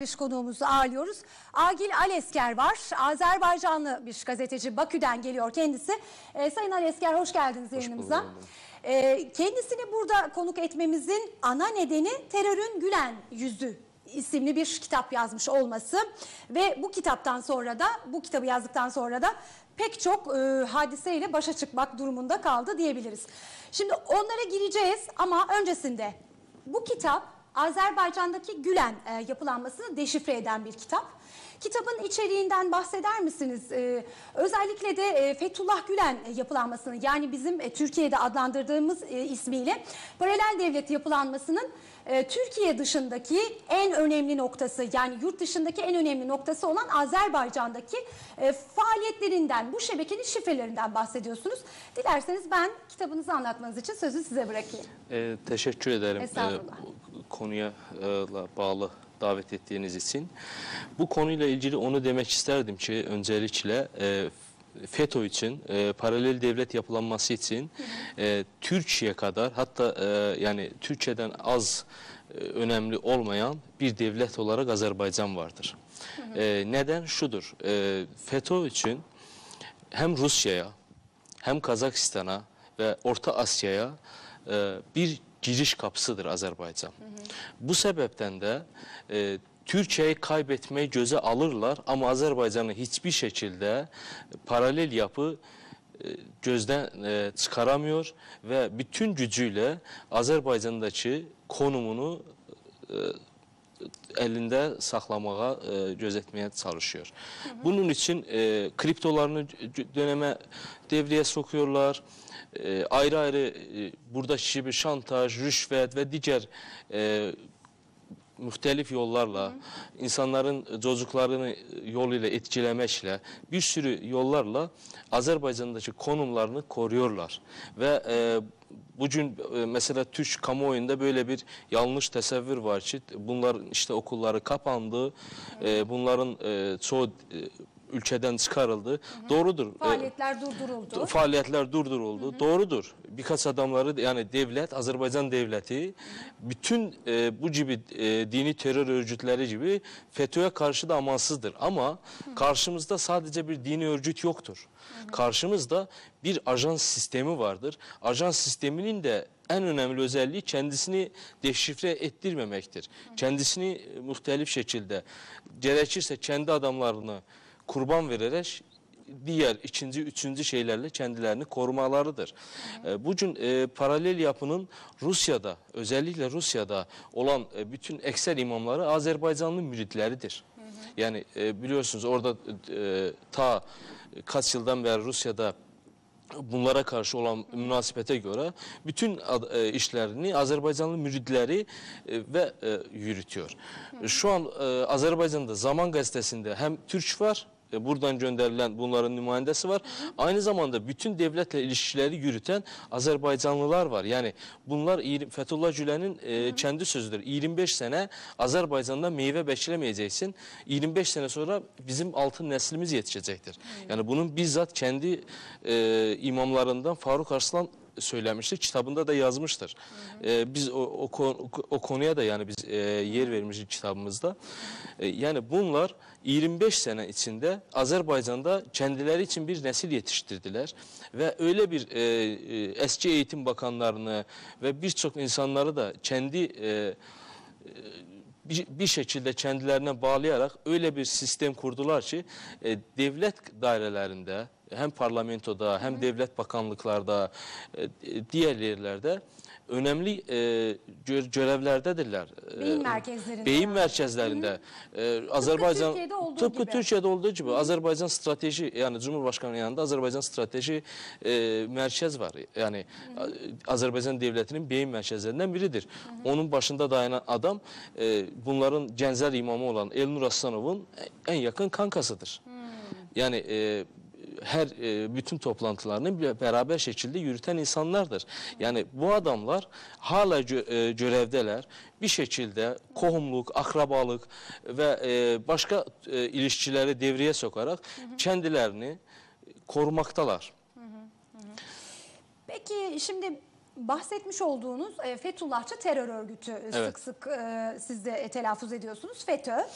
Bir konuğumuzu ağırlıyoruz. Agil Alesker var. Azerbaycanlı bir gazeteci. Bakü'den geliyor kendisi. Ee, Sayın Alesker hoş geldiniz yayınımıza. Ee, kendisini burada konuk etmemizin ana nedeni terörün gülen yüzü isimli bir kitap yazmış olması ve bu kitaptan sonra da bu kitabı yazdıktan sonra da pek çok e, hadiseyle başa çıkmak durumunda kaldı diyebiliriz. Şimdi onlara gireceğiz ama öncesinde bu kitap Azerbaycan'daki Gülen e, yapılanmasını deşifre eden bir kitap. Kitabın içeriğinden bahseder misiniz? Ee, özellikle de e, Fethullah Gülen e, yapılanmasını yani bizim e, Türkiye'de adlandırdığımız e, ismiyle paralel devlet yapılanmasının e, Türkiye dışındaki en önemli noktası yani yurt dışındaki en önemli noktası olan Azerbaycan'daki e, faaliyetlerinden bu şebekenin şifrelerinden bahsediyorsunuz. Dilerseniz ben kitabınızı anlatmanız için sözü size bırakayım. Ee, teşekkür ederim Estağfurullah. e, konuya e, bağlı davet ettiğiniz için. Bu konuyla ilgili onu demek isterdim ki öncelikle e, FETÖ için, e, paralel devlet yapılanması için e, Türkiye kadar hatta e, yani Türkiye'den az e, önemli olmayan bir devlet olarak Azerbaycan vardır. E, neden? Şudur, e, FETÖ için hem Rusya'ya hem Kazakistan'a ve Orta Asya'ya e, bir giriş kapısıdır Azerbaycan. Bu sebepten de e, Türkiye'yi kaybetmeyi göze alırlar ama Azerbaycan'ı hiçbir şekilde paralel yapı e, gözden e, çıkaramıyor ve bütün gücüyle Azerbaycan'daki konumunu e, əlində saxlamağa, ə, gözətməyə çalışıyor. Hı -hı. Bunun üçün ə, kriptolarını dönəmə devreye sokuyorlar. E, ayrı-ayrı buradaki gibi şantaj, rüşvet ve diğer muhtelif yollarla insanların çocuklarını yoluyla etkilemekle bir sürü yollarla Azerbaycan'daki konumlarını koruyorlar. Ve e, bugün e, mesela Türk kamuoyunda böyle bir yanlış tesevvür var ki bunlar işte okulları kapandı. E, bunların e, çoğu ülkeden çıkarıldı doğrudur E, Faaliyetler durduruldu. faaliyetler durduruldu. Doğrudur. Birkaç adamları yani devlet, Azerbaycan devleti bütün e, bu gibi e, dini terör örgütleri gibi FETÖ'ye karşı da amansızdır. Ama karşımızda sadece bir dini örgüt yoktur. Karşımızda bir ajans sistemi vardır. Ajans sisteminin de en önemli özelliği kendisini deşifre ettirmemektir. Kendisini e, muhtelif şekilde gerekirse kendi adamlarını kurban vererek diğer ikinci, üçüncü şeylerle kendilerini korumalarıdır. E, bugün e, paralel yapının Rusya'da, özellikle Rusya'da olan e, bütün ekser imamları Azerbaycanlı müritleridir. Yani e, biliyorsunuz orada e, ta kaç yıldan beri Rusya'da bunlara karşı olan münasebete göre bütün e, işlerini Azerbaycanlı müridleri e, ve e, yürütüyor. Şu an Azerbaycan'da Zaman Gazetesi'nde hem Türk var, e, buradan gönderilen bunların nümayendesi var. Aynı zamanda bütün devletle ilişkileri yürüten Azerbaycanlılar var. Yani bunlar Fethullah Gülen'in e, kendi sözüdür. 25 sene Azerbaycan'da meyve beklemeyeceksin. 25 sene sonra bizim altın neslimiz yetişecektir. Yani bunun bizzat kendi e, imamlarından Faruk Arslan söylemiştir. Kitabında da yazmıştır. E, biz o, o, o konuya da yani biz e, yer vermişiz kitabımızda. E, yani bunlar 25 sənə içində Azərbaycanda kəndiləri üçün bir nəsil yetişdirdilər və elə bir e, e, əski eğitim bakanlarını və bir çox insanları da kəndi e, e bir, bir şəkildə kəndilərinə bağlayaraq elə bir sistem qurdular ki, e, devlət dairələrində, həm parlamentoda, həm devlət bakanlıqlarda, e, digər yerlərdə önemli e, gö- görevlerdedirler. E, Beyin merkezlerinde Beyin merkezlerinde. E, Azerbaycan Türkiye'de olduğu tıpkı gibi. Türkiye'de olduğu gibi Azerbaycan strateji yani Cumhurbaşkanı yanında Azerbaycan strateji e, merkez var. Yani a- Azerbaycan devletinin beyin merkezlerinden biridir. Onun başında dayanan adam e, bunların Genzel imamı olan Elnur Aslanov'un en yakın kankasıdır. Yani e, her e, bütün toplantılarını beraber şekilde yürüten insanlardır. Yani bu adamlar hala gö- e, görevdeler. Bir şekilde kohumluk, akrabalık ve e, başka e, ilişkileri devreye sokarak kendilerini korumaktalar. Peki şimdi bahsetmiş olduğunuz e, Fethullahçı terör örgütü e, Evet. sık sık e, siz de telaffuz ediyorsunuz. FETÖ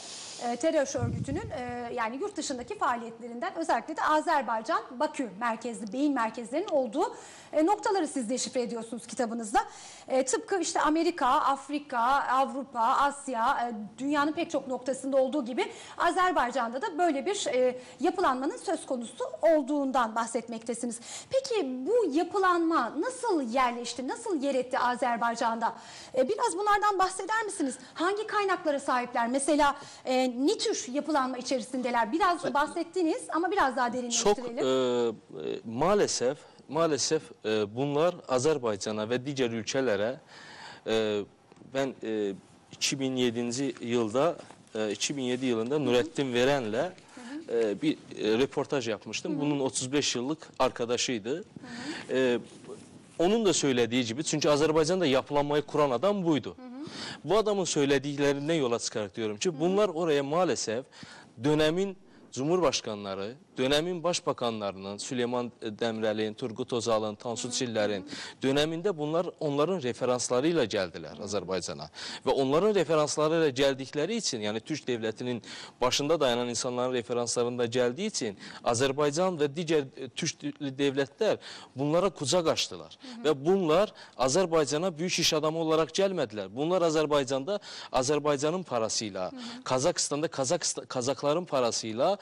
e, terör örgütünün e, yani yurt dışındaki faaliyetlerinden özellikle de Azerbaycan, Bakü merkezli beyin merkezlerinin olduğu e, noktaları siz deşifre ediyorsunuz kitabınızda. E, tıpkı işte Amerika, Afrika, Avrupa, Asya, e, dünyanın pek çok noktasında olduğu gibi Azerbaycan'da da böyle bir e, yapılanmanın söz konusu olduğundan bahsetmektesiniz. Peki bu yapılanma nasıl yerleşti, nasıl yer etti Azerbaycan'da? E, biraz bunlardan bahseder misiniz? Hangi kaynaklara sahipler? Mesela e, ne tür yapılanma içerisindeler? Biraz bahsettiniz ama biraz daha Çok derinleştirelim. e, e, maalesef maalesef e, bunlar Azerbaycan'a ve diğer ülkelere e, ben e, 2007. yılda e, 2007 yılında Nurettin Veren'le e, bir e, röportaj yapmıştım. Bunun 35 yıllık arkadaşıydı. E, onun da söylediği gibi çünkü Azerbaycan'da yapılanmayı kuran adam buydu. Bu adamın söylediklerinden yola çıkarak diyorum ki bunlar oraya maalesef dönemin Cumhurbaşkanları, dönəmin başbakanlarının, Süleyman Dəmrəlin, Turqut Ozalın, Tansu Çillərin dönəmində bunlar onların referansları ilə gəldilər Azərbaycana. Və onların referansları ilə gəldikləri üçün, yəni Türk devlətinin başında dayanan insanların referanslarında gəldiyi üçün Azərbaycan və digər Türk devlətlər bunlara qucaq açdılar. Və bunlar Azərbaycana böyük iş adamı olaraq gəlmədilər. Bunlar Azərbaycanda Azərbaycanın parası ilə, Kazakistanda Kazakların parası ilə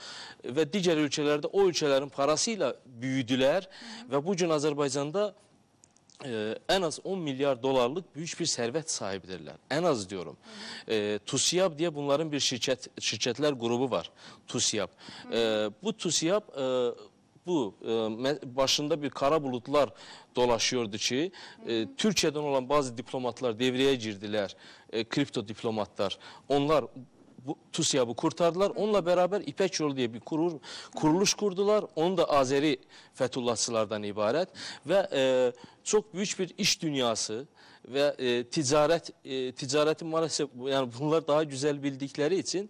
və digər ölkələrdə ölkələrdə o ölkələrin parası ilə büyüdülər və bu gün Azərbaycanda Ə, e, ən az 10 milyard dolarlıq böyük bir sərvət sahibidirlər. Ən az deyirəm. E, TUSİAB deyə bunların bir şirkət şirkətlər qrubu var. TUSİAB. E, bu TUSİAB e, bu e, başında bir qara buludlar dolaşıyordu ki, e, Türkiyədən olan bazı diplomatlar devreye girdilər. E, kripto diplomatlar. Onlar bu TUSİAD'ı kurtardılar. Onunla beraber İpek Yolu diye bir kurur, kuruluş kurdular. Onu da Azeri Fethullahçılardan ibaret ve e, çok büyük bir iş dünyası ve e, ticaret e, ticaretin maalesef yani bunlar daha güzel bildikleri için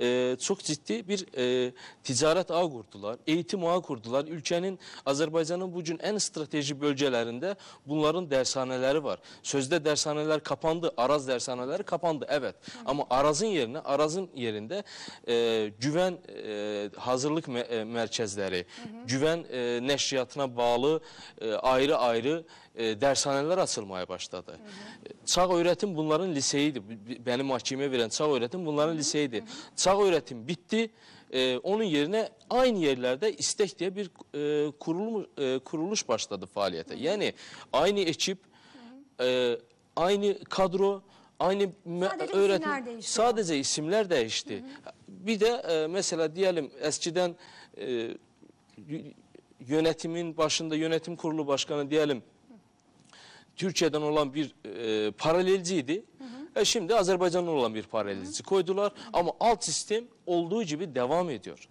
e, çok ciddi bir e, ticaret ağı kurdular, eğitim ağı kurdular. Ülkenin Azerbaycan'ın bugün en strateji bölgelerinde bunların dershaneleri var. Sözde dershaneler kapandı, Araz dershaneleri kapandı evet. Ama Araz'ın yerine Araz'ın yerinde e, güven e, hazırlık me- e, merkezleri, güven e, neşriyatına bağlı e, ayrı ayrı e, dershaneler açılmaya başladı. Çağ öğretim bunların liseyiydi. B- Benim mahkemeye veren çağ öğretim bunların liseyiydi. Çağ öğretim bitti. E, onun yerine aynı yerlerde İstek diye bir e, kuruluş, e, kuruluş başladı faaliyete. Yani aynı ekip, e, aynı kadro, aynı Sadece öğretim. isimler değişti. Sadece isimler değişti. Bir de e, mesela diyelim eskiden e, yönetimin başında yönetim kurulu başkanı diyelim Türkiye'den olan bir e, paralelciydi. E şimdi Azerbaycan'dan olan bir paralelci koydular ama alt sistem olduğu gibi devam ediyor.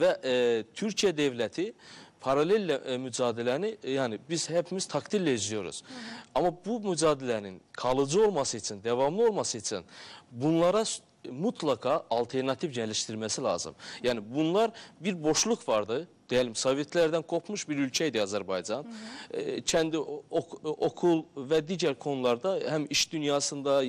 Ve e, Türkiye devleti paralelle e, mücadeleni e, yani biz hepimiz takdirle izliyoruz. Ama bu mücadelenin kalıcı olması için, devamlı olması için bunlara mutlaka alternatif geliştirmesi lazım. Yani bunlar bir boşluk vardı. Diyelim Sovyetlerden kopmuş bir ülkeydi Azerbaycan. Ee, kendi o- ok- okul ve diğer konularda hem iş dünyasında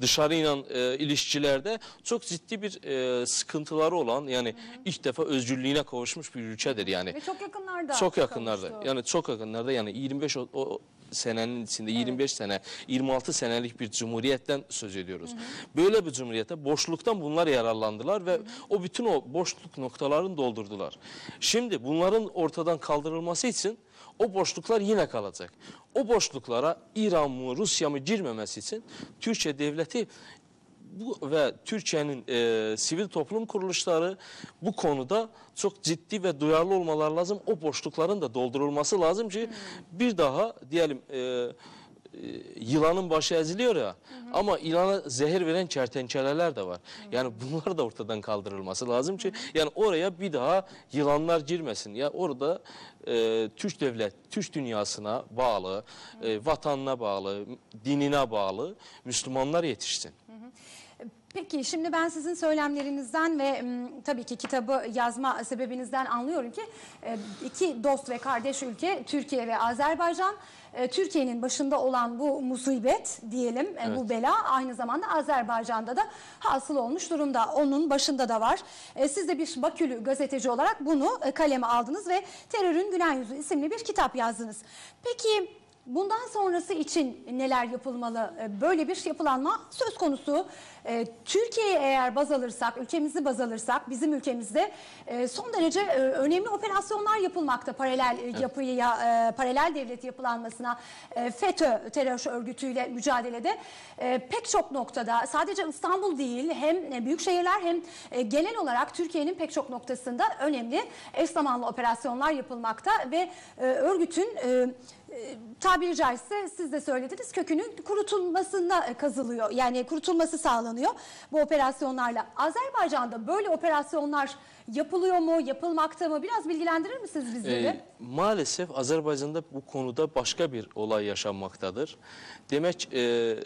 dışarıyla e, ilişkilerde çok ciddi bir e, sıkıntıları olan yani ilk defa özgürlüğüne kavuşmuş bir ülkedir yani. Ve çok yakınlarda. Çok yakınlarda. kavuştu. Yani çok yakınlarda yani 25 o, o senenin içinde 25 sene 26 senelik bir cumhuriyetten söz ediyoruz. Böyle bir cumhuriyete boşluktan bunlar yararlandılar ve o bütün o boşluk noktalarını doldurdular. Şimdi bunların ortadan kaldırılması için o boşluklar yine kalacak. O boşluklara İran mı Rusya mı girmemesi için Türkiye devleti bu ve Türkiye'nin e, sivil toplum kuruluşları bu konuda çok ciddi ve duyarlı olmaları lazım. O boşlukların da doldurulması lazım ki bir daha diyelim e, e, yılanın başı eziliyor ya ama yılana zehir veren kertenkeleler de var. Yani bunlar da ortadan kaldırılması lazım ki yani oraya bir daha yılanlar girmesin. Ya orada e, Türk devlet, Türk dünyasına bağlı, e, vatanına bağlı, dinine bağlı Müslümanlar yetişsin. Peki şimdi ben sizin söylemlerinizden ve m, tabii ki kitabı yazma sebebinizden anlıyorum ki e, iki dost ve kardeş ülke Türkiye ve Azerbaycan e, Türkiye'nin başında olan bu musibet diyelim e, bu bela aynı zamanda Azerbaycan'da da hasıl olmuş durumda. Onun başında da var. E, Siz de bir Bakülü gazeteci olarak bunu e, kaleme aldınız ve Terörün Gülen Yüzü isimli bir kitap yazdınız. Peki Bundan sonrası için neler yapılmalı? Ee, Böyle bir yapılanma söz konusu. Ee, Türkiye'yi eğer baz alırsak, ülkemizi baz alırsak bizim ülkemizde e, son derece e, önemli operasyonlar yapılmakta paralel e, yapıya, paralel devlet yapılanmasına, FETÖ terör örgütüyle mücadelede pek çok noktada sadece İstanbul değil hem büyük şehirler hem genel olarak Türkiye'nin pek çok noktasında önemli eş zamanlı operasyonlar yapılmakta ve örgütün tabiri caizse siz de söylediniz kökünün kurutulmasına e, kazılıyor. Yani kurutulması sağlanıyor bu operasyonlarla. Azerbaycan'da böyle operasyonlar yapılıyor mu, yapılmakta mı? Biraz bilgilendirir misiniz bizleri? Ee, maalesef Azerbaycan'da bu konuda başka bir olay yaşanmaktadır. Demek e,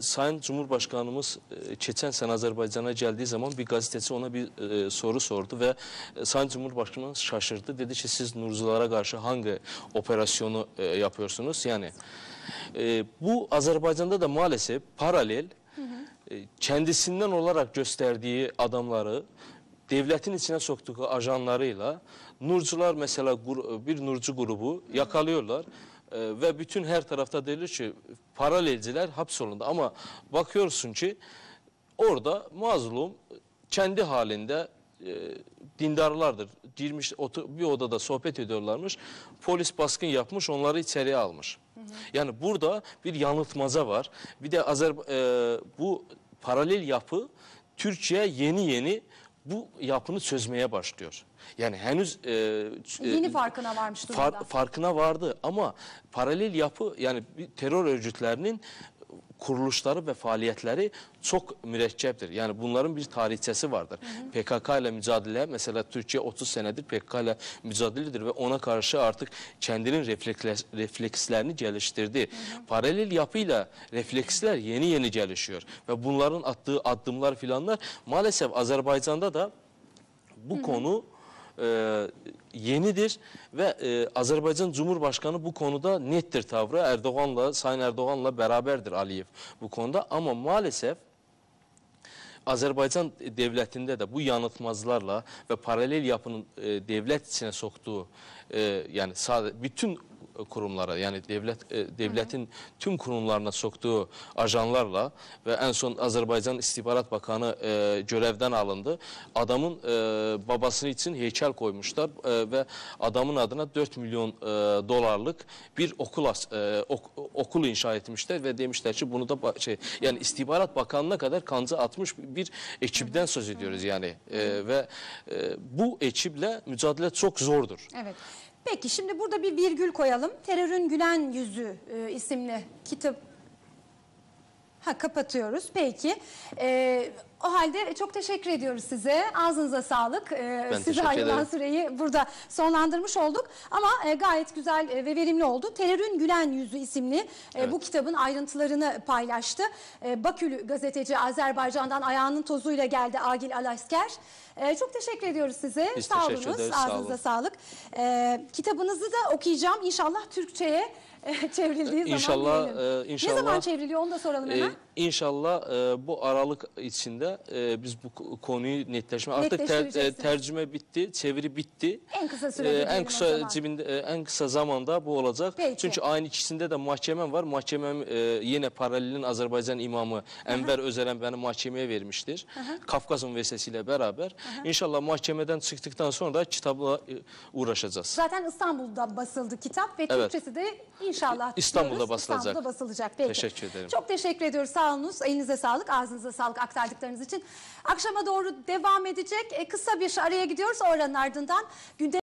Sayın Cumhurbaşqanımız e, keçən sən Azərbaycana gəldiyi zaman bir qazetəçi ona bir e, soru sordu və e, Sayın Cumhurbaşqanımız şaşırdı. Dedi ki, siz nurculara qarşı hangi operasyonu e, yapıyorsunuz? Yəni, e, bu Azərbaycanda da maalesef paralel hı hı. E, kendisinden olarak gösterdiği adamları devlətin içinə soxduğu ajanları ilə nurcular, məsələ, bir nurcu qrubu yakalıyorlar. Hı -hı. E, ve bütün her tarafta denilir ki paralelciler hapsolundu. Ama bakıyorsun ki orada mazlum kendi halinde e, dindarlardır. Girmiş bir odada sohbet ediyorlarmış. Polis baskın yapmış onları içeriye almış. Yani burada bir yanıltmaca var. Bir de Azer e, bu paralel yapı Türkiye yeni yeni bu yapını çözmeye başlıyor. Yani henüz e, Yeni e, farkına varmış far- durumda. farkına vardı ama paralel yapı yani terör örgütlerinin kuruluşları və fəaliyyətləri çox mürəkkəbdir. Yəni bunların bir tarixçəsi vardır. Hı -hı. PKK ilə mücadilə, məsələn, Türkiyə 30 sənədir PKK ilə mücadilədir və ona qarşı artıq kəndinin reflekslərini gəlişdirdi. Hı -hı. Paralel yapı ilə reflekslər yeni-yeni gəlişiyor və bunların atdığı addımlar filanlar maalesef Azərbaycanda da bu Hı -hı. konu e, yenidir və e, Azərbaycan Cumhurbaşqanı bu konuda netdir tavrı. Erdoğanla, Sayın Erdoğanla bərabərdir Aliyev bu konuda. Amma maalesef Azərbaycan dövlətində də bu yanıltmazlarla və paralel yapının e, dövlət içinə soxduğu, e, yəni bütün qurumlara, yəni dövlət e, dövlətin tüm qurumlarına soxduğu ajanlarla və ən son Azərbaycan İstihbarat Bakanı e, görevdən alındı. Adamın e, babası üçün heykəl qoymuşlar və adamın adına 4 milyon dollarlıq bir okul okul inşa etmişlər və demişlər ki, bunu da şey, yəni İstihbarat Bakanına qədər kanca atmış bir ekibdən söz ediyoruz yəni və bu ekiblə mücadilə çox zordur. Evet. Peki şimdi burada bir virgül koyalım. Terörün Gülen Yüzü e, isimli kitap Ha kapatıyoruz. Peki. Ee, o halde çok teşekkür ediyoruz size. Ağzınıza sağlık. Ee, Ben size ayrılan süreyi burada sonlandırmış olduk. Ama e, gayet güzel e, ve verimli oldu. Terörün Gülen Yüzü isimli e, bu kitabın ayrıntılarını paylaştı. E, Bakülü gazeteci Azerbaycan'dan ayağının tozuyla geldi Agil Alasker. E, çok teşekkür ediyoruz size. Biz Sağ olunuz. ederiz, sağ Ağzınıza olun. sağlık. E, kitabınızı da okuyacağım. İnşallah Türkçe'ye e, çevrildiği zaman İnşallah, e, inşallah- Ne zaman çevriliyor onu da soralım hemen. Ee, inşallah e, bu aralık içinde e, biz bu ko- konuyu netleşme artık ter- e, tercüme bitti, çeviri bitti. En kısa sürede Ee, diyelim en kısa cibinde e, en kısa zamanda bu olacak. Peki. Çünkü aynı ikisinde de mahkemem var. Mahkemem e, yine paralelin Azerbaycan imamı Enver Özeren beni mahkemeye vermiştir. Kafkas Üniversitesi ile beraber. İnşallah mahkemeden çıktıktan sonra da kitapla e, uğraşacağız. Zaten İstanbul'da basıldı kitap ve Evet. Türkçesi de inşallah İstanbul'da diyoruz, basılacak. İstanbul'da basılacak. Peki. Teşekkür ederim. Çok teşekkür ediyoruz. Sağ olunuz. Elinize sağlık, ağzınıza sağlık aktardıklarınız için. Akşama doğru devam edecek. E, kısa bir araya gidiyoruz. Oranın ardından gündem